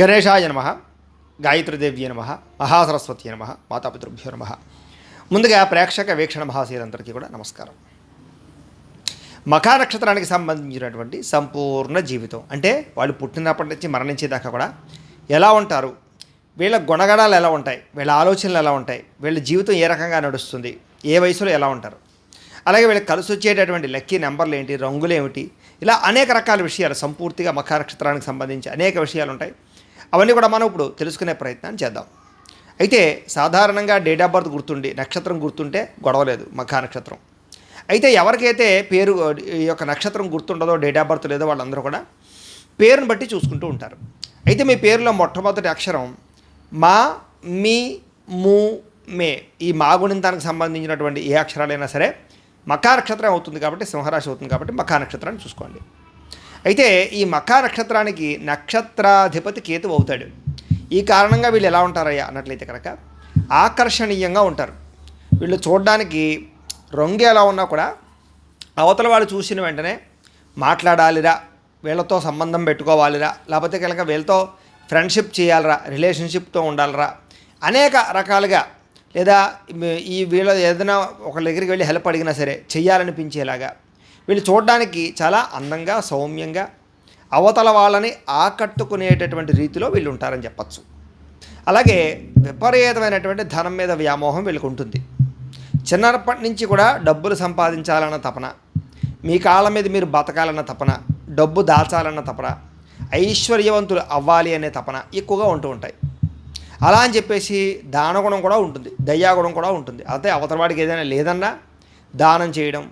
గణేశాయ నమ గాయత్రీదేవ్య నమ మహాసరస్వతి నమ మాతాపితృభ్యో నమ. ముందుగా ప్రేక్షక వీక్షణ మహాశీలందరికీ కూడా నమస్కారం. మఖా నక్షత్రానికి సంబంధించినటువంటి సంపూర్ణ జీవితం. అంటే వాళ్ళు పుట్టినప్పటి నుంచి మరణించేదాకా కూడా ఎలా ఉంటారు? వీళ్ళ గుణగణాలు ఎలా ఉంటాయి? వీళ్ళ ఆలోచనలు ఎలా ఉంటాయి? వీళ్ళ జీవితం ఏ రకంగా నడుస్తుంది? ఏ వయసులో ఎలా ఉంటారు? అలాగే వీళ్ళకి కలిసి వచ్చేటటువంటి లక్కీ నెంబర్లు ఏంటి? రంగులు ఏమిటి? ఇలా అనేక రకాల విషయాలు సంపూర్తిగా మఖా నక్షత్రానికి సంబంధించి అనేక విషయాలు ఉంటాయి. అవన్నీ కూడా మనం ఇప్పుడు తెలుసుకునే ప్రయత్నం చేద్దాం. అయితే సాధారణంగా డేట్ ఆఫ్ బర్త్ గుర్తుండి నక్షత్రం గుర్తుంటే గొడవలేదు మఖా నక్షత్రం. అయితే ఎవరికైతే పేరు ఈ యొక్క నక్షత్రం గుర్తుండదో డేట్ ఆఫ్ బర్త్ లేదో వాళ్ళందరూ కూడా పేరుని బట్టి చూసుకుంటూ ఉంటారు. అయితే మీ పేరులో మొట్టమొదటి అక్షరం మా మీ ము మే ఈ మా గుణింతానికి సంబంధించినటువంటి ఏ అక్షరాలైనా సరే మఖా నక్షత్రం అవుతుంది కాబట్టి సింహరాశి అవుతుంది కాబట్టి మఖా నక్షత్రాన్ని చూసుకోండి. అయితే ఈ మఖా నక్షత్రానికి నక్షత్రాధిపతి కేతు అవుతాడు. ఈ కారణంగా వీళ్ళు ఎలా ఉంటారయ్యా అన్నట్లయితే కనుక ఆకర్షణీయంగా ఉంటారు. వీళ్ళు చూడడానికి రంగు ఎలా ఉన్నా కూడా అవతల వాళ్ళు చూసిన వెంటనే మాట్లాడాలిరా వీళ్ళతో సంబంధం పెట్టుకోవాలిరా లేకపోతే కనుక వీళ్ళతో ఫ్రెండ్షిప్ చేయాలరా రిలేషన్షిప్తో ఉండాలరా అనేక రకాలుగా లేదా ఈ వీళ్ళ ఏదైనా ఒకళ్ళ దగ్గరికి వెళ్ళి హెల్ప్ అడిగినా సరే చేయాలనిపించేలాగా వీళ్ళు చూడడానికి చాలా అందంగా సౌమ్యంగా అవతల వాళ్ళని ఆకట్టుకునేటటువంటి రీతిలో వీళ్ళు ఉంటారని చెప్పచ్చు. అలాగే విపరీతమైనటువంటి ధనం మీద వ్యామోహం వీళ్ళకి ఉంటుంది. చిన్నప్పటి నుంచి కూడా డబ్బులు సంపాదించాలన్న తపన మీ కాళ్ళ మీద మీరు బతకాలన్న తపన డబ్బు దాచాలన్న తపన ఐశ్వర్యవంతులు అవ్వాలి అనే తపన ఎక్కువగా ఉంటూ ఉంటాయి. అలా అని చెప్పేసి దానగుణం కూడా ఉంటుంది దయ్యాగుణం కూడా ఉంటుంది. అయితే అవతలవాడికి ఏదైనా లేదన్నా దానం చేయడం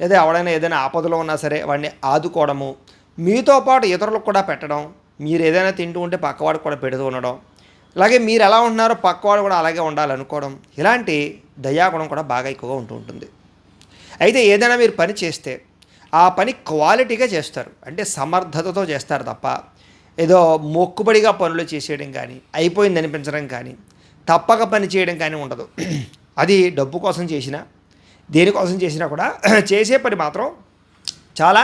లేదా ఎవడైనా ఏదైనా ఆపదలో ఉన్నా సరే వాడిని ఆదుకోవడము మీతో పాటు ఇతరులకు కూడా పెట్టడం మీరు ఏదైనా తింటూ ఉంటే పక్కవాడికి కూడా పెడుతూ ఉండడం అలాగే మీరు ఎలా ఉంటున్నారో పక్కవాడు కూడా అలాగే ఉండాలనుకోవడం ఇలాంటి దయాగుణం కూడా బాగా ఎక్కువగా ఉంటూ ఉంటుంది. అయితే ఏదైనా మీరు పని చేస్తే ఆ పని క్వాలిటీగా చేస్తారు అంటే సమర్థతతో చేస్తారు తప్ప ఏదో మొక్కుబడిగా పనులు చేసేయడం కానీ అయిపోయింది అనిపించడం కానీ తప్పక పని చేయడం కానీ ఉండదు. అది డబ్బు కోసం చేసినా దేనికోసం చేసినా కూడా చేసే పని మాత్రం చాలా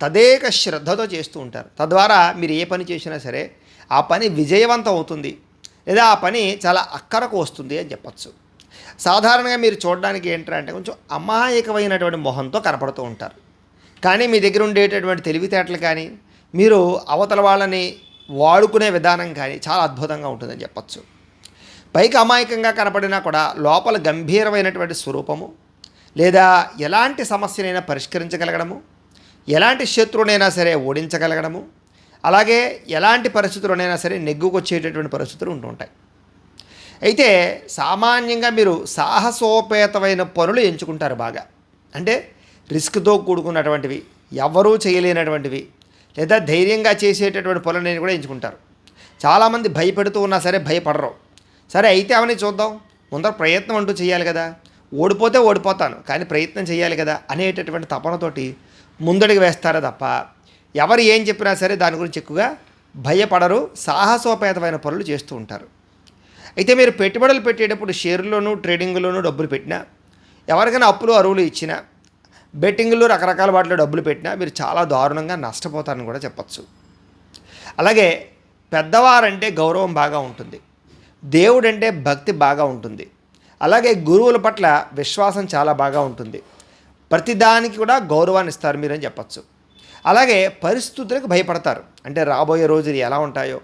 తదేక శ్రద్ధతో చేస్తూ ఉంటారు. తద్వారా మీరు ఏ పని చేసినా సరే ఆ పని విజయవంతం అవుతుంది. లేదా ఆ పని చాలా అక్కరకు వస్తుంది అని చెప్పచ్చు. సాధారణంగా మీరు చూడడానికి ఏంటంటే కొంచెం అమాయకమైనటువంటి మొహంతో కనపడుతూ ఉంటారు. కానీ మీ దగ్గర ఉండేటటువంటి తెలివితేటలు కానీ మీరు అవతల వాళ్ళని వాడుకునే విధానం కానీ చాలా అద్భుతంగా ఉంటుందని చెప్పచ్చు. పైకి అమాయకంగా కనపడినా కూడా లోపల గంభీరమైనటువంటి స్వరూపము లేదా ఎలాంటి సమస్యనైనా పరిష్కరించగలగడము? ఎలాంటి శత్రువునైనా సరే ఓడించగలగడము? అలాగే ఎలాంటి పరిస్థితుల్లోనైనా సరే నెగ్గుకొచ్చేటటువంటి పరిస్థితులు ఉంటుంటాయి అయితే సామాన్యంగా మీరు సాహసోపేతమైన పనులు ఎంచుకుంటారు బాగా. అంటే రిస్క్తో కూడుకున్నటువంటివి ఎవరూ చేయలేనటువంటివి లేదా ధైర్యంగా చేసేటటువంటి పనులని కూడా ఎంచుకుంటారు. చాలామంది భయపెడుతూ ఉన్నా సరే భయపడరు. సరే అయితే అవన్నీ చూద్దాం. ముందర ప్రయత్నం అంటూ చేయాలి కదా. ఓడిపోతే ఓడిపోతాను కానీ ప్రయత్నం చేయాలి కదా అనేటటువంటి తపనతోటి ముందడుగు వేస్తారే తప్ప ఎవరు ఏం చెప్పినా సరే దాని గురించి ఎక్కువగా భయపడరు సాహసోపేతమైన పనులు చేస్తూ ఉంటారు. అయితే మీరు పెట్టుబడులు పెట్టేటప్పుడు షేర్లోనూ ట్రేడింగ్లోనూ డబ్బులు పెట్టినా ఎవరికైనా అప్పులు అరువులు ఇచ్చినా బెట్టింగ్లు రకరకాల వాటిలో డబ్బులు పెట్టినా మీరు చాలా దారుణంగా నష్టపోతారని కూడా చెప్పచ్చు. అలాగే పెద్దవారంటే గౌరవం బాగా ఉంటుంది దేవుడంటే భక్తి బాగా ఉంటుంది. అలాగే గురువుల పట్ల విశ్వాసం చాలా బాగా ఉంటుంది. ప్రతిదానికి కూడా గౌరవాన్ని ఇస్తారు మీరని చెప్పచ్చు. అలాగే పరిస్థితులకు భయపడతారు. అంటే రాబోయే రోజులు ఎలా ఉంటాయో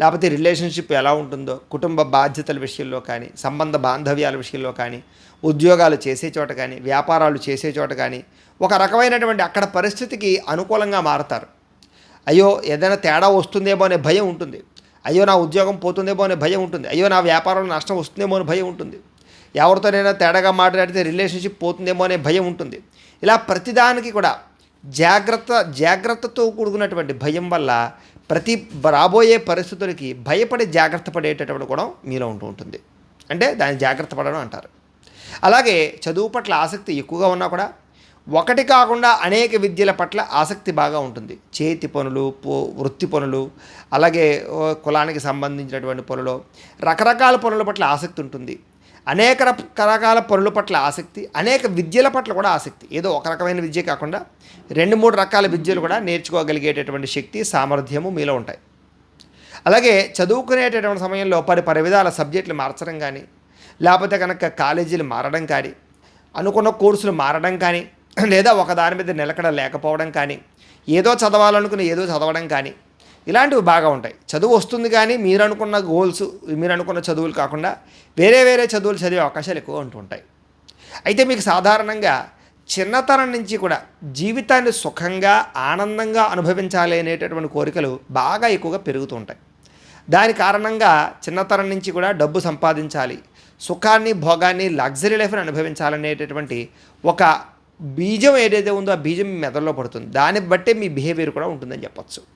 లేకపోతే రిలేషన్షిప్ ఎలా ఉంటుందో కుటుంబ బాధ్యతల విషయంలో కానీ సంబంధ బాంధవ్యాల విషయంలో కానీ ఉద్యోగాలు చేసే చోట కానీ వ్యాపారాలు చేసే చోట కానీ ఒక రకమైనటువంటి అక్కడ పరిస్థితికి అనుకూలంగా మారతారు. అయ్యో ఏదైనా తేడా వస్తుందేమో అనే భయం ఉంటుంది. అయ్యో నా ఉద్యోగం పోతుందేమో అనే భయం ఉంటుంది. అయ్యో నా వ్యాపారంలో నష్టం వస్తుందేమో అనే భయం ఉంటుంది. ఎవరితోనైనా తేడాగా మాట్లాడితే రిలేషన్షిప్ పోతుందేమో అనే భయం ఉంటుంది. ఇలా ప్రతిదానికి కూడా జాగ్రత్త జాగ్రత్తతో కూడుకున్నటువంటి భయం వల్ల ప్రతి రాబోయే పరిస్థితులకి భయపడి జాగ్రత్త పడేటటువంటి కూడా మీలో ఉంటూ ఉంటుంది. అంటే దాన్ని జాగ్రత్త పడడం అంటారు. అలాగే చదువు పట్ల ఆసక్తి ఎక్కువగా ఉన్నా కూడా ఒకటి కాకుండా అనేక విద్యల పట్ల ఆసక్తి బాగా ఉంటుంది. చేతి పనులు వృత్తి పనులు అలాగే కులానికి సంబంధించినటువంటి పనులు రకరకాల పనుల పట్ల ఆసక్తి ఉంటుంది. అనేక రకరకాల పనుల పట్ల ఆసక్తి అనేక విద్యల పట్ల కూడా ఆసక్తి. ఏదో ఒక రకమైన విద్య కాకుండా రెండు మూడు రకాల విద్యలు కూడా నేర్చుకోగలిగేటటువంటి శక్తి సామర్థ్యము మీలో ఉంటాయి. అలాగే చదువుకునేటటువంటి సమయంలో పరి పరి విధాల సబ్జెక్టులు మార్చడం కానీ లేకపోతే కనుక కాలేజీలు మారడం కానీ అనుకున్న కోర్సులు మారడం కానీ లేదా ఒక దాని మీద నిలకడ లేకపోవడం కానీ ఏదో చదవాలనుకుని ఏదో చదవడం కానీ ఇలాంటివి బాగా ఉంటాయి. చదువు వస్తుంది కానీ మీరు అనుకున్న గోల్స్ మీరు అనుకున్న చదువులు కాకుండా వేరే వేరే చదువులు చదివే అవకాశాలు ఎక్కువ ఉంటూ ఉంటాయి. అయితే మీకు సాధారణంగా చిన్నతనం నుంచి కూడా జీవితాన్ని సుఖంగా ఆనందంగా అనుభవించాలి అనేటటువంటి కోరికలు బాగా ఎక్కువగా పెరుగుతూ ఉంటాయి. దాని కారణంగా చిన్నతనం నుంచి కూడా డబ్బు సంపాదించాలి సుఖాన్ని భోగాన్ని లగ్జరీ లైఫ్ని అనుభవించాలనేటటువంటి ఒక బీజం ఏదైతే ఉందో ఆ బీజం మీ మెదడులో పడుతుంది. దాన్ని బట్టే మీ బిహేవియర్ కూడా ఉంటుందని చెప్పొచ్చు.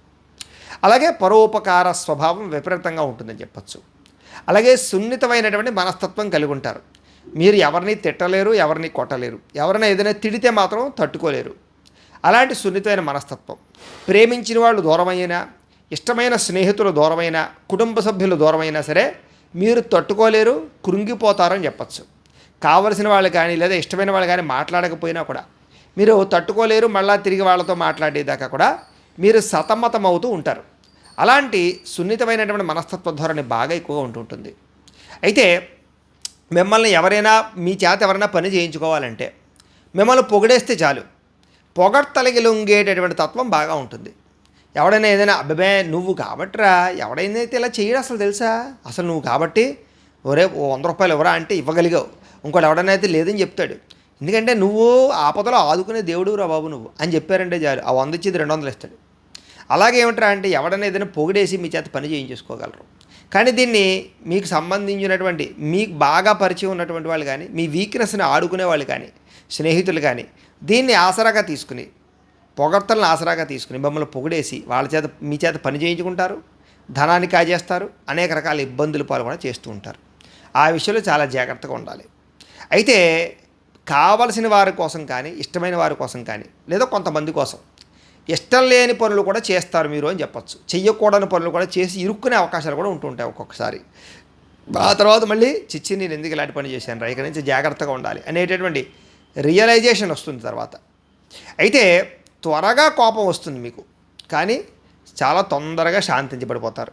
అలాగే పరోపకార స్వభావం విపరీతంగా ఉంటుందని చెప్పచ్చు. అలాగే సున్నితమైనటువంటి మనస్తత్వం కలిగి ఉంటారు. మీరు ఎవరిని తిట్టలేరు ఎవరిని కొట్టలేరు. ఎవరైనా ఏదైనా తిడితే మాత్రం తట్టుకోలేరు. అలాంటి సున్నితమైన మనస్తత్వం. ప్రేమించిన వాళ్ళు దూరమైనా ఇష్టమైన స్నేహితులు దూరమైనా కుటుంబ సభ్యులు దూరమైనా సరే మీరు తట్టుకోలేరు కృంగిపోతారని చెప్పచ్చు. కావలసిన వాళ్ళు కానీ లేదా ఇష్టమైన వాళ్ళు కానీ మాట్లాడకపోయినా కూడా మీరు తట్టుకోలేరు మళ్ళీ తిరిగి వాళ్ళతో మాట్లాడేదాకా కూడా మీరు సతమతం అవుతూ ఉంటారు. అలాంటి సున్నితమైనటువంటి మనస్తత్వ ధోరణి బాగా ఎక్కువగా ఉంటుంటుంది అయితే మిమ్మల్ని ఎవరైనా మీ చేత ఎవరైనా పని చేయించుకోవాలంటే మిమ్మల్ని పొగిడేస్తే చాలు. పొగడ్తలకి లొంగేటటువంటి తత్వం బాగా ఉంటుంది. ఎవడైనా ఏదైనా అబ్బాయి నువ్వు కాబట్టిరా ఎవడైనా అయితే ఇలా చేయడు అసలు తెలుసా? అసలు నువ్వు కాబట్టి ఒరే వంద రూపాయలు ఎవరా అంటే ఇవ్వగలిగావు. ఇంకోటి ఎవడైనా అయితే లేదని చెప్తాడు. ఎందుకంటే నువ్వు ఆపదలో ఆదుకునే దేవుడు రా బాబు నువ్వు అని చెప్పారంటే చాలు. ఆ వంద ఇచ్చేది రెండు వందలు ఇస్తాడు. అలాగే ఏమిట్రా అంటే ఎవడైనా ఏదైనా పొగిడేసి మీ చేత పని చేయించేసుకోగలరు. కానీ దీన్ని మీకు సంబంధించినటువంటి మీకు బాగా పరిచయం ఉన్నటువంటి వాళ్ళు కానీ మీ వీక్నెస్ని ఆడుకునే వాళ్ళు కానీ స్నేహితులు కానీ దీన్ని ఆసరాగా తీసుకుని పొగడ్తలను ఆసరాగా తీసుకుని మమ్మల్ని పొగిడేసి వాళ్ళ చేత మీ చేత పని చేయించుకుంటారు ధనాన్ని కాజేస్తారు అనేక రకాల ఇబ్బందులు పాలు కూడా చేస్తూ ఉంటారు. ఆ విషయంలో చాలా జాగ్రత్తగా ఉండాలి. అయితే కావలసిన వారి కోసం కానీ ఇష్టమైన వారి కోసం కానీ లేదా కొంతమంది కోసం ఇష్టం లేని పనులు కూడా చేస్తారు మీరు అని చెప్పొచ్చు. చెయ్యకూడని పనులు కూడా చేసి ఇరుక్కునే అవకాశాలు కూడా ఉంటుంటాయి ఒక్కొక్కసారి. ఆ తర్వాత మళ్ళీ చిచ్చి నేను ఎందుకు ఇలాంటి పని చేశాను రా? ఇక నుంచి జాగ్రత్తగా ఉండాలి అనేటటువంటి రియలైజేషన్ వస్తుంది తర్వాత. అయితే త్వరగా కోపం వస్తుంది మీకు. కానీ చాలా తొందరగా శాంతించబడిపోతారు.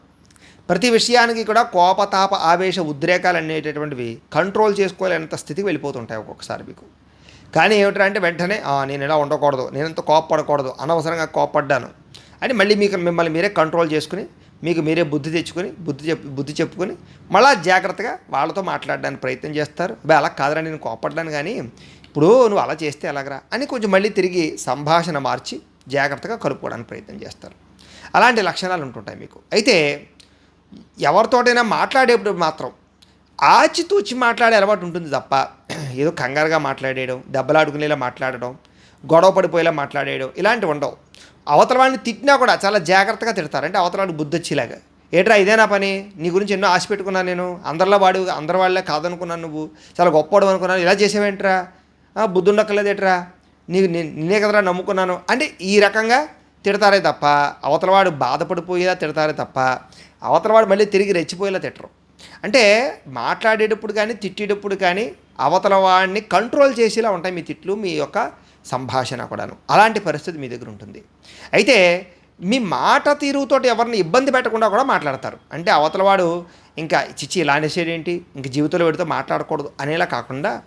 ప్రతి విషయానికి కూడా కోపతాప ఆవేశ ఉద్రేకాలు అనేటటువంటివి కంట్రోల్ చేసుకోలేనంత స్థితికి వెళ్ళిపోతుంటాయి ఒక్కొక్కసారి మీకు. కానీ ఏమిటంటే అంటే వెంటనే నేను ఇలా ఉండకూడదు నేను ఇంత అనవసరంగా కోప్పడ్డాను. అని మళ్ళీ మీకు మిమ్మల్ని మీరే కంట్రోల్ చేసుకుని మీకు మీరే బుద్ధి తెచ్చుకొని బుద్ధి చెప్పు బుద్ధి చెప్పుకొని మళ్ళా జాగ్రత్తగా వాళ్ళతో మాట్లాడడానికి ప్రయత్నం చేస్తారు. అబ్బాయి అలా కాదురా నేను కోపడ్డాను కానీ ఇప్పుడు నువ్వు అలా చేస్తే ఎలాగరా? అని కొంచెం మళ్ళీ తిరిగి సంభాషణ మార్చి జాగ్రత్తగా కలుపుకోవడానికి ప్రయత్నం చేస్తారు. అలాంటి లక్షణాలు ఉంటుంటాయి మీకు. అయితే ఎవరితోటైనా మాట్లాడేప్పుడు మాత్రం ఆచితూచి మాట్లాడే అలవాటు ఉంటుంది తప్ప ఏదో కంగారుగా మాట్లాడేయడం దెబ్బలాడుకునేలా మాట్లాడడం గొడవ పడిపోయేలా మాట్లాడేయడం ఇలాంటివి ఉండవు. అవతల వాడిని తిట్టినా కూడా చాలా జాగ్రత్తగా తిడతారు. అంటే అవతల వాడికి బుద్ధి వచ్చేలాగా ఏట్రా ఇదేనా పని? నీ గురించి ఎన్నో ఆశ పెట్టుకున్నాను నేను. అందరిలో వాడు అందరి వాళ్ళే కాదనుకున్నాను నువ్వు. చాలా గొప్పవాడు అనుకున్నాను. ఇలా చేసేవేంట్రా? ఆ, బుద్ధి ఉండక్కర్లేదేట్రా నీకు నే- నిన్నే కదరా నమ్ముకున్నాను. అంటే ఈ రకంగా తిడతారే తప్ప అవతలవాడు బాధపడిపోయేలా తిడతారే తప్ప అవతలవాడు మళ్ళీ తిరిగి రెచ్చిపోయేలా తిట్టరు. అంటే మాట్లాడేటప్పుడు కానీ తిట్టేటప్పుడు కానీ అవతల వాడిని కంట్రోల్ చేసేలా ఉంటాయి మీ తిట్లు మీ యొక్క సంభాషణ కూడాను. అలాంటి పరిస్థితి మీ దగ్గర ఉంటుంది. అయితే మీ మాట తీరుతోటి ఎవరిని ఇబ్బంది పెట్టకుండా కూడా మాట్లాడతారు. అంటే అవతలవాడు ఇంకా చిచ్చి ఇలా అనేసేదేంటి ఇంక జీవితంలో వీడితో మాట్లాడకూడదు అనేలా కాకుండా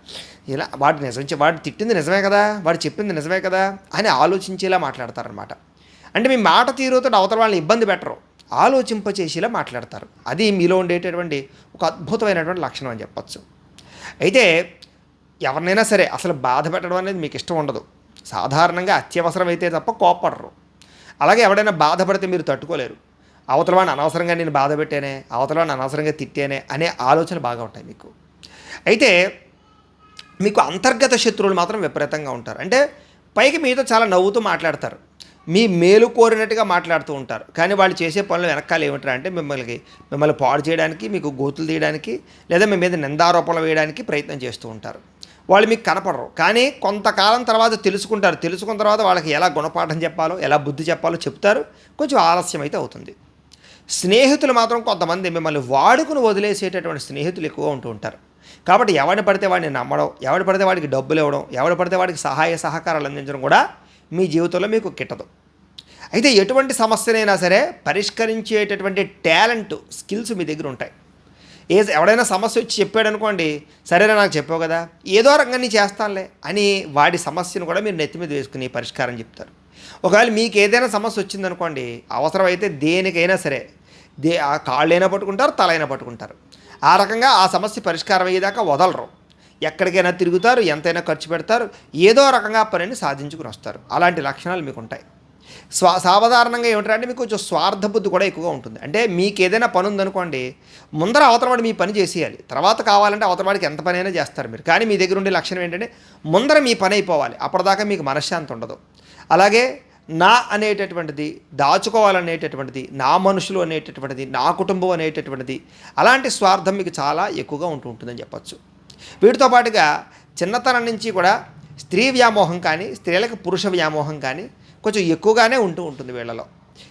ఇలా వాడు నిజం వాడు తిట్టింది నిజమే కదా? వాడు చెప్పింది నిజమే కదా? అని ఆలోచించేలా మాట్లాడతారనమాట అంటే మీ మాట తీరుతో అవతల వాళ్ళని ఇబ్బంది పెట్టరు. ఆలోచింపచేసేలా మాట్లాడతారు. అది మీలో ఉండేటటువంటి ఒక అద్భుతమైనటువంటి లక్షణం అని చెప్పచ్చు. అయితే ఎవరినైనా సరే అసలు బాధ పెట్టడం అనేది మీకు ఇష్టం ఉండదు. సాధారణంగా అత్యవసరమైతే తప్ప కోప్పడరు. అలాగే ఎవడైనా బాధపడితే మీరు తట్టుకోలేరు. అవతల వాడిని అనవసరంగా నేను బాధ పెట్టానే అవతల వాడిని అనవసరంగా తిట్టానే అనే ఆలోచన బాగా ఉంటాయి మీకు. అయితే మీకు అంతర్గత శత్రువులు మాత్రం విపరీతంగా ఉంటారు. అంటే పైకి మీతో చాలా నవ్వుతూ మాట్లాడతారు. మీ మేలు కోరినట్టుగా మాట్లాడుతూ ఉంటారు. కానీ వాళ్ళు చేసే పనులు వెనకాల ఏమిటా అంటే మిమ్మల్ని మిమ్మల్ని పాడు చేయడానికి మీకు గోతులు తీయడానికి లేదా మీ మీద నిందారోపణలు వేయడానికి ప్రయత్నం చేస్తూ ఉంటారు. వాళ్ళు మీకు కనపడరు. కానీ కొంతకాలం తర్వాత తెలుసుకుంటారు. తెలుసుకున్న తర్వాత వాళ్ళకి ఎలా గుణపాఠం చెప్పాలో ఎలా బుద్ధి చెప్పాలో చెప్తారు. కొంచెం ఆలస్యం అయితే అవుతుంది. స్నేహితులు మాత్రం కొంతమంది మిమ్మల్ని వాడుకుని వదిలేసేటటువంటి స్నేహితులు ఎక్కువ ఉంటూ ఉంటారు. కాబట్టి ఎవడిని పడితే వాడిని నమ్మడం ఎవడు పడితే వాడికి డబ్బులు ఇవ్వడం ఎవడు పడితే వాడికి సహాయ సహకారాలు అందించడం కూడా మీ జీవితంలో మీకు కిట్టదు. అయితే ఎటువంటి సమస్యనైనా సరే పరిష్కరించేటటువంటి టాలెంట్ స్కిల్స్ మీ దగ్గర ఉంటాయి. ఏ ఎవడైనా సమస్య వచ్చి చెప్పాడు అనుకోండి సరేనా నాకు చెప్పావు కదా ఏదో రంగాన్ని నీ చేస్తానులే అని వాడి సమస్యను కూడా మీరు నెత్తి మీద వేసుకుని పరిష్కారం చెప్తారు. ఒకవేళ మీకు ఏదైనా సమస్య వచ్చిందనుకోండి అవసరమైతే దేనికైనా సరే దే ఆ కాళ్ళైనా పట్టుకుంటారు తలైనా పట్టుకుంటారు. ఆ రకంగా ఆ సమస్య పరిష్కారం అయ్యేదాకా వదలరు. ఎక్కడికైనా తిరుగుతారు ఎంతైనా ఖర్చు పెడతారు ఏదో రకంగా పనిని సాధించుకుని వస్తారు. అలాంటి లక్షణాలు మీకు ఉంటాయి స్వా సాధారణంగా ఏమిటంటే మీకు కొంచెం స్వార్థ బుద్ధి కూడా ఎక్కువగా ఉంటుంది. అంటే మీకు ఏదైనా పని ఉందనుకోండి ముందర అవతలవాడు మీ పని చేసేయాలి. తర్వాత కావాలంటే అవతలవాడికి ఎంత పని అయినా చేస్తారు మీరు. కానీ మీ దగ్గర ఉండే లక్షణం ఏంటంటే ముందర మీ పని అయిపోవాలి. అప్పటిదాకా మీకు మనశ్శాంతి ఉండదు. అలాగే నా అనేటటువంటిది దాచుకోవాలనేటటువంటిది నా మనుషులు అనేటటువంటిది నా కుటుంబం అనేటటువంటిది అలాంటి స్వార్థం మీకు చాలా ఎక్కువగా ఉంటూ ఉంటుందని చెప్పచ్చు. వీటితో పాటుగా చిన్నతనం నుంచి కూడా స్త్రీ వ్యామోహం కానీ స్త్రీలకు పురుష వ్యామోహం కానీ కొంచెం ఎక్కువగానే ఉంటూ ఉంటుంది వీళ్ళలో.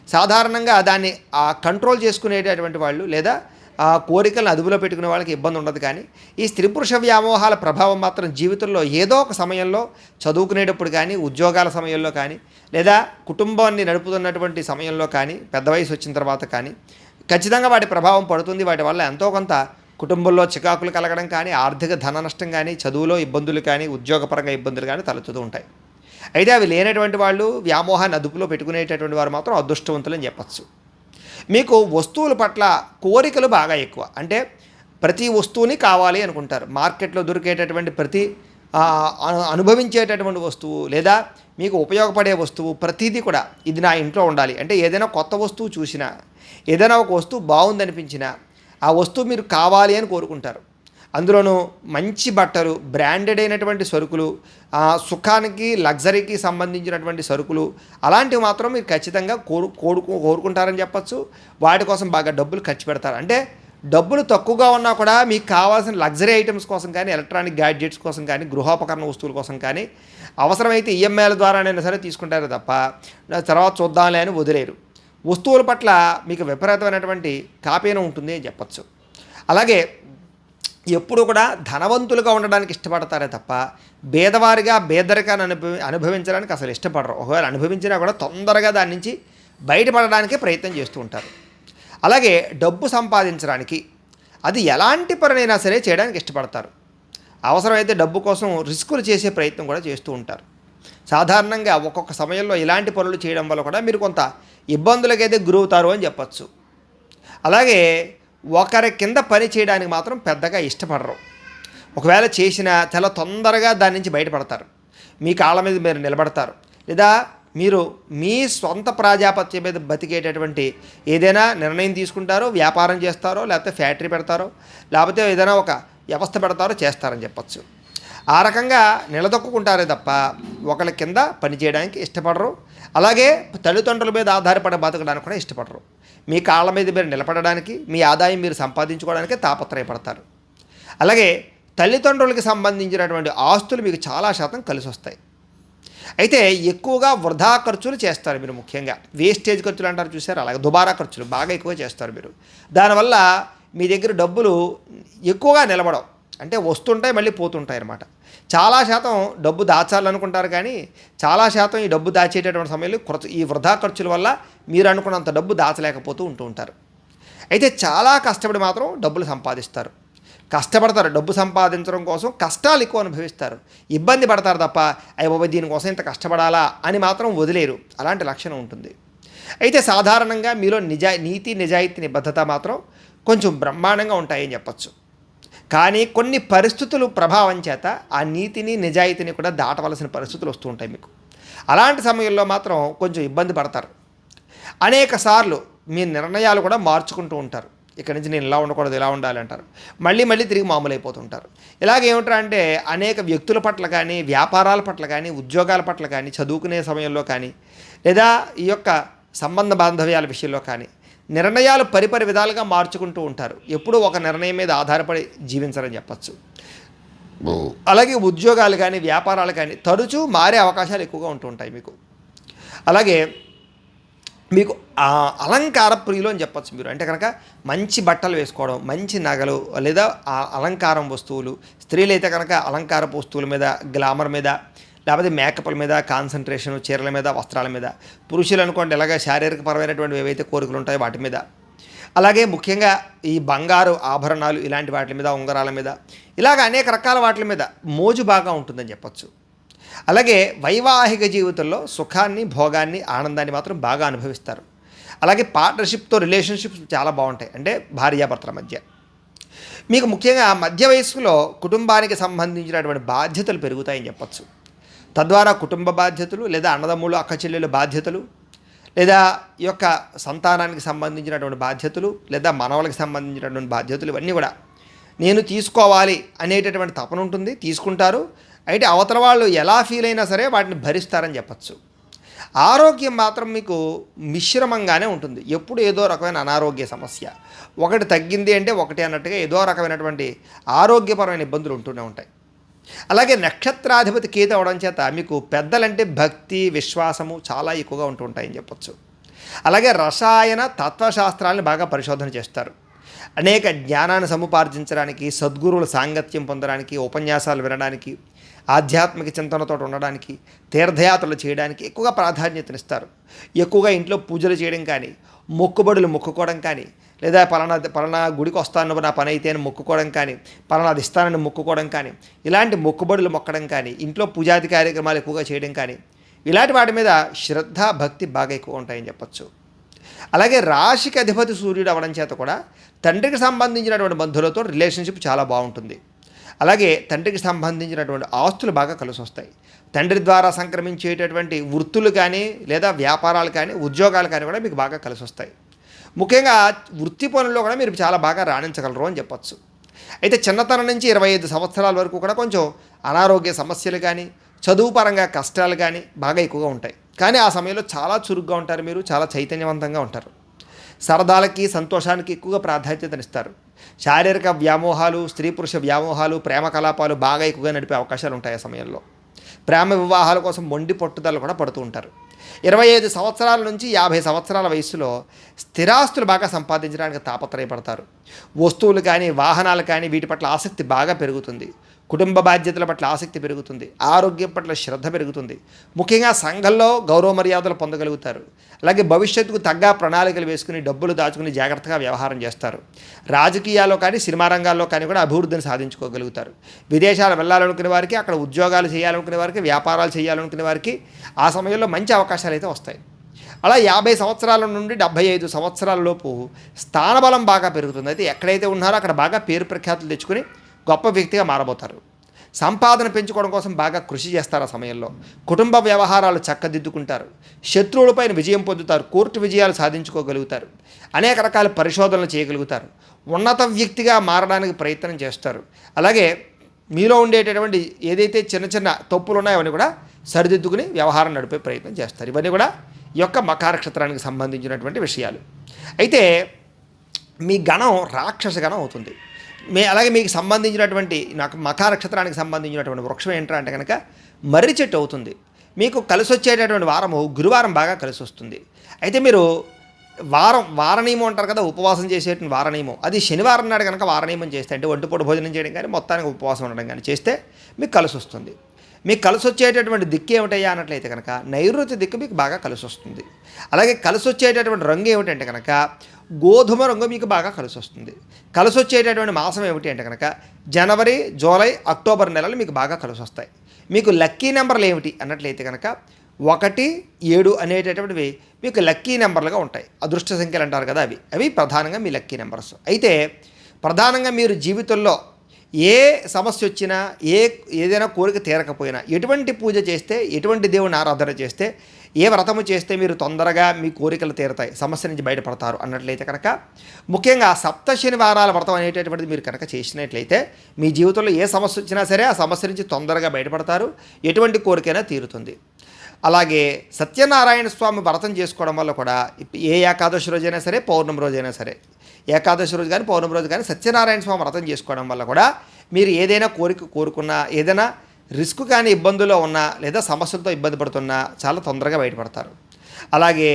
సాధారణంగా దాన్ని ఆ కంట్రోల్ చేసుకునేటటువంటి వాళ్ళు లేదా ఆ కోరికలను అదుపులో పెట్టుకునే వాళ్ళకి ఇబ్బంది ఉండదు కానీ ఈ స్త్రీ పురుష వ్యామోహాల ప్రభావం మాత్రం జీవితంలో ఏదో ఒక సమయంలో చదువుకునేటప్పుడు కానీ ఉద్యోగాల సమయంలో కానీ లేదా కుటుంబాన్ని నడుపుతున్నటువంటి సమయంలో కానీ పెద్ద వయసు వచ్చిన తర్వాత కానీ ఖచ్చితంగా వాటి ప్రభావం పడుతుంది. వాటి వల్ల ఎంతో కొంత కుటుంబంలో చికాకులు కలగడం కానీ ఆర్థిక ధన నష్టం కానీ చదువులో ఇబ్బందులు కానీ ఉద్యోగపరంగా ఇబ్బందులు కానీ తలెత్తుతూ ఉంటాయి. అయితే అవి లేనటువంటి వాళ్ళు వ్యామోహాన్ని అదుపులో పెట్టుకునేటటువంటి వారు మాత్రం అదృష్టవంతులని చెప్పచ్చు. మీకు వస్తువుల పట్ల కోరికలు బాగా ఎక్కువ. అంటే ప్రతి వస్తువుని కావాలి అనుకుంటారు. మార్కెట్లో దొరికేటటువంటి ప్రతి అను- అనుభవించేటటువంటి వస్తువు లేదా మీకు ఉపయోగపడే వస్తువు ప్రతిదీ కూడా ఇది నా ఇంట్లో ఉండాలి. అంటే ఏదైనా కొత్త వస్తువు చూసినా ఏదైనా ఒక వస్తువు బాగుందనిపించినా ఆ వస్తువు మీరు కావాలి అని కోరుకుంటారు. అందులోనూ మంచి బట్టలు బ్రాండెడ్ అయినటువంటి సరుకులు సుఖానికి లగ్జరీకి సంబంధించినటువంటి సరుకులు అలాంటివి మాత్రం మీరు ఖచ్చితంగా కోరు కోరుకు కోరుకుంటారని చెప్పచ్చు. వాటి కోసం బాగా డబ్బులు ఖర్చు పెడతారు. అంటే డబ్బులు తక్కువగా ఉన్నా కూడా మీకు కావాల్సిన లగ్జరీ ఐటమ్స్ కోసం కానీ ఎలక్ట్రానిక్ గ్యాడ్జెట్స్ కోసం కానీ గృహోపకరణ వస్తువుల కోసం కానీ అవసరమైతే ఈఎంఐల ద్వారానైనా సరే తీసుకుంటారు తప్ప తర్వాత చూద్దాంలే అని వదిలేరు. వస్తువుల పట్ల మీకు విపరీతమైనటువంటి కాపీన ఉంటుంది అని చెప్పచ్చు. అలాగే ఎప్పుడు కూడా ధనవంతులుగా ఉండడానికి ఇష్టపడతారే తప్ప భేదవారిగా భేదరికాన్ని అనుభవి అనుభవించడానికి అసలు ఇష్టపడరు. ఒకవేళ అనుభవించినా కూడా తొందరగా దాని నుంచి బయటపడడానికే ప్రయత్నం చేస్తూ ఉంటారు. అలాగే డబ్బు సంపాదించడానికి అది ఎలాంటి పనినైనా సరే చేయడానికి ఇష్టపడతారు. అవసరమైతే డబ్బు కోసం రిస్కులు చేసే ప్రయత్నం కూడా చేస్తూ ఉంటారు. సాధారణంగా ఒక్కొక్క సమయంలో ఇలాంటి పనులు చేయడం వల్ల కూడా మీరు కొంత ఇబ్బందులకైతే గురవుతారు అని చెప్పచ్చు. అలాగే ఒకరి కింద పని చేయడానికి మాత్రం పెద్దగా ఇష్టపడరు. ఒకవేళ చేసినా చాలా తొందరగా దాని నుంచి బయటపడతారు. మీ కాళ్ళ మీద మీరు నిలబడతారు. లేదా మీరు మీ సొంత ప్రాజాపత్యం మీద బతికేటటువంటి ఏదైనా నిర్ణయం తీసుకుంటారో వ్యాపారం చేస్తారో లేకపోతే ఫ్యాక్టరీ పెడతారో లేకపోతే ఏదైనా ఒక వ్యవస్థ పెడతారో చేస్తారని చెప్పచ్చు. ఆ రకంగా నిలదొక్కుంటారే తప్ప ఒకళ్ళ కింద పని చేయడానికి ఇష్టపడరు. అలాగే తల్లిదండ్రుల మీద ఆధారపడి బతకడానికి కూడా ఇష్టపడరు. మీ కాళ్ళ మీద మీరు నిలబడడానికి మీ ఆదాయం మీరు సంపాదించుకోవడానికే తాపత్రయపడతారు. అలాగే తల్లిదండ్రులకి సంబంధించినటువంటి ఆస్తులు మీకు చాలా శాతం కలిసి వస్తాయి అయితే ఎక్కువగా వృధా ఖర్చులు చేస్తారు మీరు ముఖ్యంగా. వేస్టేజ్ ఖర్చులు అంటారు చూసారు అలాగే దుబారా ఖర్చులు బాగా ఎక్కువ చేస్తారు మీరు. దానివల్ల మీ దగ్గర డబ్బులు ఎక్కువగా నిలబడవు. అంటే వస్తుంటాయి మళ్ళీ పోతుంటాయి అన్నమాట. చాలా శాతం డబ్బు దాచాలనుకుంటారు కానీ చాలా శాతం ఈ డబ్బు దాచేటటువంటి సమయంలో ఈ వృధా ఖర్చుల వల్ల మీరు అనుకున్నంత డబ్బు దాచలేకపోతూ ఉంటూ ఉంటారు. అయితే చాలా కష్టపడి మాత్రం డబ్బులు సంపాదిస్తారు. కష్టపడతారు డబ్బు సంపాదించడం కోసం కష్టాలు ఎక్కువ అనుభవిస్తారు. ఇబ్బంది పడతారు తప్ప అయ్య బాబా దీనికోసం ఇంత కష్టపడాలా అని మాత్రం వదిలేరు. అలాంటి లక్షణం ఉంటుంది. అయితే సాధారణంగా మీలో నిజా నీతి నిజాయితీ నిబద్ధత మాత్రం కొంచెం బ్రహ్మాండంగా ఉంటాయని చెప్పచ్చు. కానీ కొన్ని పరిస్థితులు ప్రభావం చేత ఆ నీతిని నిజాయితీని కూడా దాటవలసిన పరిస్థితులు వస్తూ ఉంటాయి మీకు. అలాంటి సమయంలో మాత్రం కొంచెం ఇబ్బంది పడతారు. అనేక సార్లు మీ నిర్ణయాలు కూడా మార్చుకుంటూ ఉంటారు. ఇక్కడ నుంచి నేను ఇలా ఉండకూడదు ఇలా ఉండాలి అంటారు. మళ్ళీ మళ్ళీ తిరిగి మామూలు అయిపోతుంటారు ఇలాగ అంటే అనేక వ్యక్తుల పట్ల కానీ వ్యాపారాల పట్ల కానీ ఉద్యోగాల పట్ల కానీ చదువుకునే సమయంలో కానీ లేదా ఈ యొక్క సంబంధ బాంధవ్యాల విషయంలో కానీ నిర్ణయాలు పరిపరి విధాలుగా మార్చుకుంటూ ఉంటారు. ఎప్పుడూ ఒక నిర్ణయం మీద ఆధారపడి జీవించరని చెప్పచ్చు. అలాగే ఉద్యోగాలు కానీ వ్యాపారాలు కానీ తరచూ మారే అవకాశాలు ఎక్కువగా ఉంటూ ఉంటాయి మీకు. అలాగే మీకు అలంకార ప్రియులు అని చెప్పచ్చు మీరు. అంటే కనుక మంచి బట్టలు వేసుకోవడం మంచి నగలు లేదా ఆ అలంకారం వస్తువులు స్త్రీలు అయితే కనుక అలంకారపు వస్తువుల మీద గ్లామర్ మీద లేకపోతే మేకపుల మీద కాన్సన్ట్రేషన్ చీరల మీద వస్త్రాల మీద. పురుషులు అనుకోండి ఇలాగ శారీరక పరమైనటువంటి ఏవైతే కోరికలు ఉంటాయో వాటి మీద. అలాగే ముఖ్యంగా ఈ బంగారు ఆభరణాలు ఇలాంటి వాటి మీద ఉంగరాల మీద. ఇలాగ అనేక రకాల వాటి మీద మోజు బాగా ఉంటుందని చెప్పచ్చు. అలాగే వైవాహిక జీవితంలో సుఖాన్ని భోగాన్ని ఆనందాన్ని మాత్రం బాగా అనుభవిస్తారు. అలాగే పార్ట్నర్షిప్తో రిలేషన్షిప్స్ చాలా బాగుంటాయి. అంటే భార్యాభర్తల మధ్య. మీకు ముఖ్యంగా మధ్య వయస్సులో కుటుంబానికి సంబంధించినటువంటి బాధ్యతలు పెరుగుతాయని చెప్పచ్చు. తద్వారా కుటుంబ బాధ్యతలు లేదా అన్నదమ్ములు అక్క చెల్లెల బాధ్యతలు లేదా ఈ యొక్క సంతానానికి సంబంధించినటువంటి బాధ్యతలు లేదా మనవలకు సంబంధించినటువంటి బాధ్యతలు ఇవన్నీ కూడా నేను తీసుకోవాలి అనేటటువంటి తపన ఉంటుంది తీసుకుంటారు. అయితే అవతల వాళ్ళు ఎలా ఫీల్ అయినా సరే వాటిని భరిస్తారని చెప్పచ్చు. ఆరోగ్యం మాత్రం మీకు మిశ్రమంగానే ఉంటుంది. ఎప్పుడు ఏదో రకమైన అనారోగ్య సమస్య. ఒకటి తగ్గింది అంటే ఒకటి అన్నట్టుగా ఏదో రకమైనటువంటి ఆరోగ్యపరమైన ఇబ్బందులు ఉంటూనే ఉంటాయి. అలాగే నక్షత్రాధిపతి కేతు అవడం చేత మీకు పెద్దలంటే భక్తి విశ్వాసము చాలా ఎక్కువగా ఉంటూ ఉంటాయని చెప్పొచ్చు. అలాగే రసాయన తత్వశాస్త్రాలను బాగా పరిశోధన చేస్తారు. అనేక జ్ఞానాన్ని సముపార్జించడానికి సద్గురువుల సాంగత్యం పొందడానికి ఉపన్యాసాలు వినడానికి ఆధ్యాత్మిక చింతనతో ఉండడానికి తీర్థయాత్రలు చేయడానికి ఎక్కువగా ప్రాధాన్యతనిస్తారు. ఎక్కువగా ఇంట్లో పూజలు చేయడం కానీ మొక్కుబడులు మొక్కుకోవడం కానీ లేదా పలానా పలానా గుడికి వస్తాను నా పని అయితే అని మొక్కుకోవడం కానీ పలానా అది ఇస్తానని మొక్కుకోవడం కానీ ఇలాంటి మొక్కుబడులు మొక్కడం కానీ ఇంట్లో పూజాది కార్యక్రమాలు ఎక్కువగా చేయడం కానీ ఇలాంటి వాటి మీద శ్రద్ధ భక్తి బాగా ఎక్కువ ఉంటాయని చెప్పచ్చు. అలాగే రాశికి అధిపతి సూర్యుడు అవడం చేత కూడా తండ్రికి సంబంధించినటువంటి బంధువులతో రిలేషన్షిప్ చాలా బాగుంటుంది. అలాగే తండ్రికి సంబంధించినటువంటి ఆస్తులు బాగా కలిసి వస్తాయి తండ్రి ద్వారా సంక్రమించేటటువంటి వృత్తులు కానీ లేదా వ్యాపారాలు కానీ ఉద్యోగాలు కానీ కూడా మీకు బాగా కలిసి వస్తాయి ముఖ్యంగా వృత్తి పనుల్లో కూడా మీరు చాలా బాగా రాణించగలరు అని చెప్పచ్చు. అయితే చిన్నతనం నుంచి ఇరవై ఐదు సంవత్సరాల వరకు కూడా కొంచెం అనారోగ్య సమస్యలు కానీ చదువు పరంగా కష్టాలు కానీ బాగా ఎక్కువగా ఉంటాయి. కానీ ఆ సమయంలో చాలా చురుగ్గా ఉంటారు మీరు చాలా చైతన్యవంతంగా ఉంటారు. సరదాలకి సంతోషానికి ఎక్కువగా ప్రాధాన్యతనిస్తారు. శారీరక వ్యామోహాలు స్త్రీ పురుష వ్యామోహాలు ప్రేమ కలాపాలు బాగా ఎక్కువగా నడిపే అవకాశాలు ఉంటాయి ఆ సమయంలో. ప్రేమ వివాహాల కోసం మొండి పట్టుదల కూడా పడుతూ ఉంటారు. ఇరవై ఐదు సంవత్సరాల నుంచి యాభై సంవత్సరాల వయసులో స్థిరాస్తులు బాగా సంపాదించడానికి తాపత్రయపడతారు. వస్తువులు కానీ వాహనాలు కానీ వీటి పట్ల ఆసక్తి బాగా పెరుగుతుంది. కుటుంబ బాధ్యతల పట్ల ఆసక్తి పెరుగుతుంది ఆరోగ్యం పట్ల శ్రద్ధ పెరుగుతుంది. ముఖ్యంగా సంఘంలో గౌరవ మర్యాదలు పొందగలుగుతారు. అలాగే భవిష్యత్తుకు తగ్గ ప్రణాళికలు వేసుకుని డబ్బులు దాచుకుని జాగ్రత్తగా వ్యవహారం చేస్తారు. రాజకీయాల్లో కానీ సినిమా రంగాల్లో కానీ కూడా అభివృద్ధిని సాధించుకోగలుగుతారు. విదేశాలు వెళ్ళాలనుకునే వారికి అక్కడ ఉద్యోగాలు చేయాలనుకునే వారికి వ్యాపారాలు చేయాలనుకునే వారికి ఆ సమయంలో మంచి అవకాశాలు అయితే వస్తాయి. అలా యాభై సంవత్సరాల నుండి డెబ్భై ఐదు సంవత్సరాల లోపు స్థానబలం బాగా పెరుగుతుంది. అయితే ఎక్కడైతే ఉన్నారో అక్కడ బాగా పేరు ప్రఖ్యాతులు తెచ్చుకుని గొప్ప వ్యక్తిగా మారబోతారు. సంపాదన పెంచుకోవడం కోసం బాగా కృషి చేస్తారు ఆ సమయంలో. కుటుంబ వ్యవహారాలు చక్కదిద్దుకుంటారు. శత్రువులపైన విజయం పొందుతారు. కోర్టు విజయాలు సాధించుకోగలుగుతారు. అనేక రకాల పరిశోధనలు చేయగలుగుతారు. ఉన్నత వ్యక్తిగా మారడానికి ప్రయత్నం చేస్తారు. అలాగే మీలో ఉండేటటువంటి ఏదైతే చిన్న చిన్న తప్పులు ఉన్నాయో అవన్నీ కూడా సరిదిద్దుకుని వ్యవహారం నడిపే ప్రయత్నం చేస్తారు. ఇవన్నీ కూడా ఈ యొక్క మకారక్షత్రానికి సంబంధించినటువంటి విషయాలు. అయితే మీ గణం రాక్షస గణం అవుతుంది. మే అలాగే మీకు సంబంధించినటువంటి నాకు మఖా నక్షత్రానికి సంబంధించినటువంటి వృక్షం ఏంటంటే అంటే కనుక మర్రి చెట్టు అవుతుంది. మీకు కలిసి వచ్చేటటువంటి వారము గురువారం బాగా కలిసి వస్తుంది అయితే మీరు వారం వారనియమం అంటారు కదా ఉపవాసం చేసేటువంటి వారనియమం. అది శనివారం నాడు కనుక వారనియమం చేస్తే అంటే ఒంటిపూట భోజనం చేయడం కానీ మొత్తానికి ఉపవాసం ఉండడం కానీ చేస్తే మీకు కలిసి వస్తుంది మీకు కలిసి వచ్చేటటువంటి దిక్కు ఏమిటయ్యా అన్నట్లయితే కనుక నైరుతి దిక్కు మీకు బాగా కలిసి వస్తుంది అలాగే కలిసి వచ్చేటటువంటి రంగు ఏమిటంటే కనుక గోధుమ రంగు మీకు బాగా కలిసి వస్తుంది కలిసి వచ్చేటటువంటి మాసం ఏమిటి అంటే కనుక జనవరి జూలై అక్టోబర్ నెలలు మీకు బాగా కలిసి వస్తాయి మీకు లక్కీ నెంబర్లు ఏమిటి అన్నట్లయితే కనుక ఒకటి ఏడు అనేటటువంటివి మీకు లక్కీ నెంబర్లుగా ఉంటాయి. అదృష్ట సంఖ్యలు అంటారు కదా అవి. అవి ప్రధానంగా మీ లక్కీ నెంబర్స్. అయితే ప్రధానంగా మీరు జీవితంలో ఏ సమస్య వచ్చినా ఏ ఏదైనా కోరిక తీరకపోయినా ఎటువంటి పూజ చేస్తే ఎటువంటి దేవుని ఆరాధన చేస్తే ఏ వ్రతము చేస్తే మీరు తొందరగా మీ కోరికలు తీరతాయి? సమస్య నుంచి బయటపడతారు అన్నట్లయితే కనుక ముఖ్యంగా సప్త శనివారాల వ్రతం అనేటటువంటిది మీరు కనుక చేసినట్లయితే మీ జీవితంలో ఏ సమస్య వచ్చినా సరే ఆ సమస్య నుంచి తొందరగా బయటపడతారు. ఎటువంటి కోరికైనా తీరుతుంది. అలాగే సత్యనారాయణ స్వామి వ్రతం చేసుకోవడం వల్ల కూడా ఏ ఏకాదశి రోజైనా సరే పౌర్ణమి రోజైనా సరే ఏకాదశి రోజు కానీ పౌర్ణమి రోజు కానీ సత్యనారాయణ స్వామి వ్రతం చేసుకోవడం వల్ల కూడా మీరు ఏదైనా కోరిక కోరుకున్నా ఏదైనా రిస్క్ కానీ ఇబ్బందులో ఉన్నా లేదా సమస్యలతో ఇబ్బంది పడుతున్నా చాలా తొందరగా బయటపడతారు. అలాగే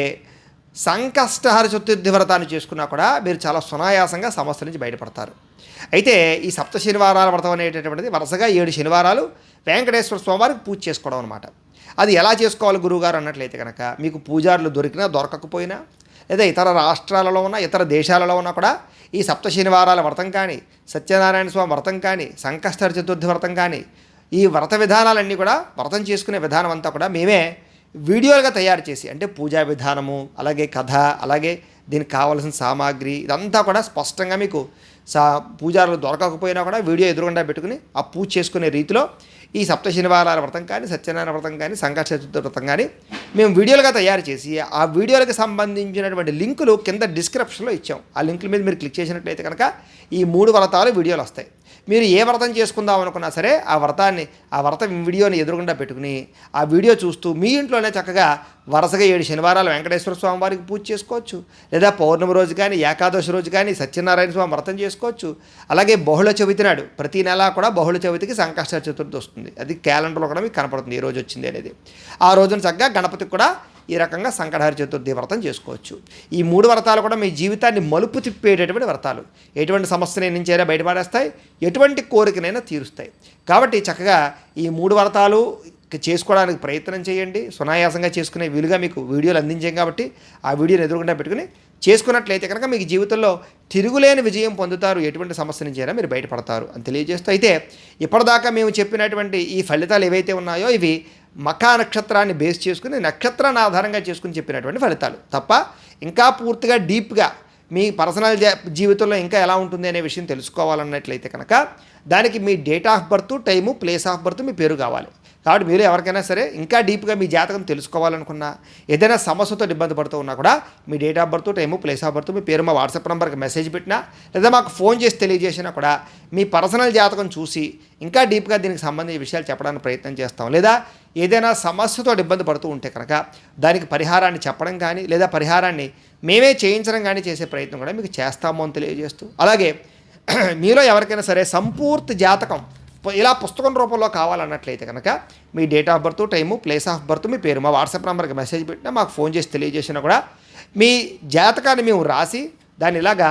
సంకష్టహర చతుర్థి వ్రతాన్ని చేసుకున్నా కూడా మీరు చాలా సునాయాసంగా సమస్య నుంచి బయటపడతారు. అయితే ఈ సప్త శనివారాల వ్రతం అనేటటువంటిది వరుసగా ఏడు శనివారాలు వెంకటేశ్వర స్వామివారికి పూజ చేసుకోవడం అనమాట అది ఎలా చేసుకోవాలి గురువుగారు అన్నట్లయితే కనుక మీకు పూజారులు దొరికినా దొరకకపోయినా లేదా ఇతర రాష్ట్రాలలో ఉన్న ఇతర దేశాలలో ఉన్నా కూడా ఈ సప్త శనివారాల వ్రతం కానీ సత్యనారాయణ స్వామి వ్రతం కానీ సంకష్టహర చతుర్థి వ్రతం కానీ ఈ వ్రత విధానాలన్నీ కూడా వ్రతం చేసుకునే విధానం అంతా కూడా మేమే వీడియోలుగా తయారు చేసి అంటే పూజా విధానము అలాగే కథ అలాగే దీనికి కావాల్సిన సామాగ్రి ఇదంతా కూడా స్పష్టంగా మీకు సా పూజారులు దొరకకపోయినా కూడా వీడియో ఎదురుగుండా పెట్టుకుని ఆ పూజ చేసుకునే రీతిలో ఈ సప్త శనివారాల వ్రతం కానీ సత్యనారాయణ వ్రతం కానీ సంకట చతుర్థ వ్రతం కానీ మేము వీడియోలుగా తయారు చేసి ఆ వీడియోలకు సంబంధించినటువంటి లింకులు కింద డిస్క్రిప్షన్లో ఇచ్చాం. ఆ లింకుల మీద మీరు క్లిక్ చేసినట్లయితే కనుక ఈ మూడు వ్రతాలు వీడియోలు వస్తాయి. మీరు ఏ వ్రతం చేసుకుందాం అనుకున్నా సరే ఆ వ్రతాన్ని ఆ వ్రతం వీడియోని ఎదురుగుండా పెట్టుకుని ఆ వీడియో చూస్తూ మీ ఇంట్లోనే చక్కగా వరుసగా ఏడు శనివారాలు వెంకటేశ్వర స్వామి వారికి పూజ చేసుకోవచ్చు. లేదా పౌర్ణమి రోజు కానీ ఏకాదశి రోజు కానీ సత్యనారాయణ స్వామి వ్రతం చేసుకోవచ్చు. అలాగే బహుళ చవితి నాడు ప్రతి నెల కూడా బహుళ చవితికి సంకష్ట చతుర్థి వస్తుంది. అది క్యాలెండర్లో కూడా మీకు కనపడుతుంది. ఏ రోజు వచ్చింది అనేది. ఆ రోజున చక్కగా గణపతికి కూడా ఈ రకంగా సంకటహరి చతుర్థి వ్రతం చేసుకోవచ్చు. ఈ మూడు వ్రతాలు కూడా మీ జీవితాన్ని మలుపు తిప్పేటటువంటి వ్రతాలు. ఎటువంటి సమస్యని నుంచైనా బయటపడేస్తాయి ఎటువంటి కోరికనైనా తీరుస్తాయి. కాబట్టి చక్కగా ఈ మూడు వ్రతాలు చేసుకోవడానికి ప్రయత్నం చేయండి. సునాయాసంగా చేసుకునే వీలుగా మీకు వీడియోలు అందించాం కాబట్టి ఆ వీడియోని ఎదురుకుండా పెట్టుకుని చేసుకున్నట్లయితే కనుక మీకు జీవితంలో తిరుగులేని విజయం పొందుతారు. ఎటువంటి సమస్య నుంచి అయినా మీరు బయటపడతారు అని తెలియజేస్తూ అయితే ఇప్పటిదాకా మేము చెప్పినటువంటి ఈ ఫలితాలు ఏవైతే ఉన్నాయో ఇవి మఖా నక్షత్రాన్ని బేస్ చేసుకుని నక్షత్రాన్ని ఆధారంగా చేసుకుని చెప్పినటువంటి ఫలితాలు. తప్ప ఇంకా పూర్తిగా డీప్గా మీ పర్సనల్ జీవితంలో ఇంకా ఎలా ఉంటుంది అనే విషయం తెలుసుకోవాలన్నట్లయితే కనుక దానికి మీ date of birth time place of birth మీ పేరు కావాలి. కాబట్టి మీరు ఎవరికైనా సరే ఇంకా డీప్గా మీ జాతకం తెలుసుకోవాలనుకున్నా ఏదైనా సమస్యతో ఇబ్బంది పడుతూ ఉన్నా కూడా మీ date of birth time place of birth మీ పేరు మా వాట్సాప్ నెంబర్కి మెసేజ్ పెట్టినా లేదా మాకు ఫోన్ చేసి తెలియజేసినా కూడా మీ పర్సనల్ జాతకం చూసి ఇంకా డీప్గా దీనికి సంబంధించిన విషయాలు చెప్పడానికి ప్రయత్నం చేస్తాం. లేదా ఏదైనా సమస్యతో ఇబ్బంది పడుతూ ఉంటే కనుక దానికి పరిహారాన్ని చెప్పడం కానీ లేదా పరిహారాన్ని మేమే చేయించడం కానీ చేసే ప్రయత్నం కూడా మీకు చేస్తాము అని తెలియజేస్తూ. అలాగే మీలో ఎవరికైనా సరే సంపూర్తి జాతకం ఇలా పుస్తకం రూపంలో కావాలన్నట్లయితే కనుక మీ date of birth time place of birth మీ పేరు మా వాట్సాప్ నెంబర్కి మెసేజ్ పెట్టినా మాకు ఫోన్ చేసి తెలియజేసినా కూడా మీ జాతకాన్ని మేము రాసి దాన్ని ఇలాగా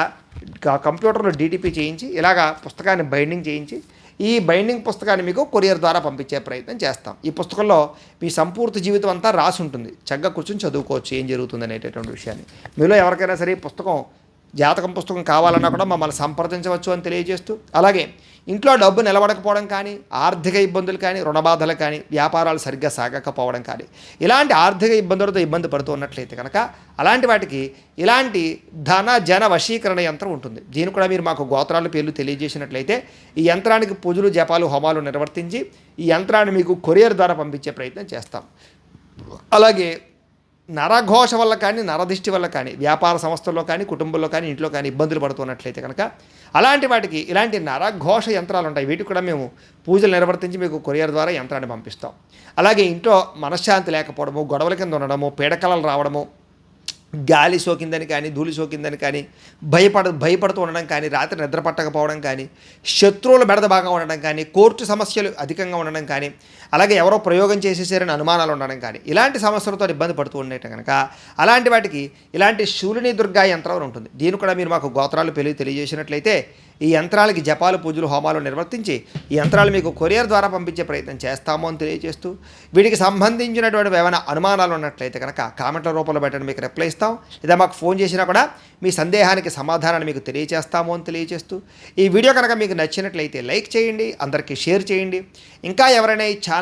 కంప్యూటర్లో డీటీపీ చేయించి ఇలాగా పుస్తకాన్ని బైండింగ్ చేయించి ఈ బైండింగ్ పుస్తకాన్ని మీకు కొరియర్ ద్వారా పంపించే ప్రయత్నం చేస్తాం. ఈ పుస్తకంలో మీ సంపూర్తి జీవితం అంతా రాసి ఉంటుంది చక్కగా కూర్చొని చదువుకోవచ్చు. ఏం జరుగుతుంది అనేటటువంటి విషయాన్ని. మీలో ఎవరికైనా సరే ఈ పుస్తకం జాతకం పుస్తకం కావాలన్నా కూడా మమ్మల్ని సంప్రదించవచ్చు అని తెలియజేస్తూ అలాగే ఇంట్లో డబ్బు నిలబడకపోవడం కానీ ఆర్థిక ఇబ్బందులు కానీ రుణబాధలు కానీ వ్యాపారాలు సరిగ్గా సాగకపోవడం కానీ ఇలాంటి ఆర్థిక ఇబ్బందులతో ఇబ్బంది పడుతూ ఉన్నట్లయితే కనుక అలాంటి వాటికి ఇలాంటి ధన జన వశీకరణ యంత్రం ఉంటుంది. దీని కూడా మీరు మాకు గోత్రాల పేర్లు తెలియజేసినట్లయితే ఈ యంత్రానికి పూజలు జపాలు హోమాలు నిర్వర్తించి ఈ యంత్రాన్ని మీకు కొరియర్ ద్వారా పంపించే ప్రయత్నం చేస్తాం. అలాగే నరఘోష వల్ల కానీ నరదిష్టి వల్ల కానీ వ్యాపార సంస్థల్లో కానీ కుటుంబంలో కానీ ఇంట్లో కానీ ఇబ్బందులు పడుతున్నట్లయితే కనుక అలాంటి వాటికి ఇలాంటి నరఘోష యంత్రాలు ఉంటాయి. వీటికి కూడా మేము పూజలు నిర్వర్తించి మీకు కొరియర్ ద్వారా యంత్రాన్ని పంపిస్తాం. అలాగే ఇంట్లో మనశ్శాంతి లేకపోవడము గొడవల కింద ఉండడము పీడకలలు రావడము గాలి సోకిందని కానీ ధూళి సోకిందని కానీ భయపడ భయపడుతూ ఉండడం కానీ రాత్రి నిద్ర పట్టకపోవడం కానీ శత్రువుల బెడద బాగా ఉండడం కానీ కోర్టు సమస్యలు అధికంగా ఉండడం కానీ అలాగే ఎవరో ప్రయోగం చేసేసారని అనుమానాలు ఉండడం కానీ ఇలాంటి సమస్యలతో ఇబ్బంది పడుతూ ఉండేట కనుక అలాంటి వాటికి ఇలాంటి శూలిని దుర్గా యంత్రం ఉంటుంది. దీని కూడా మీరు మాకు గోత్రాలు పెళ్ళి తెలియజేసినట్లయితే ఈ యంత్రాలకి జపాలు పూజలు హోమాలు నిర్వర్తించి ఈ యంత్రాలు మీకు కొరియర్ ద్వారా పంపించే ప్రయత్నం చేస్తాము అని తెలియజేస్తూ వీటికి సంబంధించినటువంటి ఏమైనా అనుమానాలు ఉన్నట్లయితే కనుక కామెంట్ల రూపంలో పెట్టండి మీకు రిప్లై ఇస్తాం. లేదా మాకు ఫోన్ చేసినా కూడా మీ సందేహానికి సమాధానాన్ని మీకు తెలియజేస్తాము అని తెలియజేస్తూ ఈ వీడియో కనుక మీకు నచ్చినట్లయితే లైక్ చేయండి అందరికీ షేర్ చేయండి. ఇంకా ఎవరైనా ఈ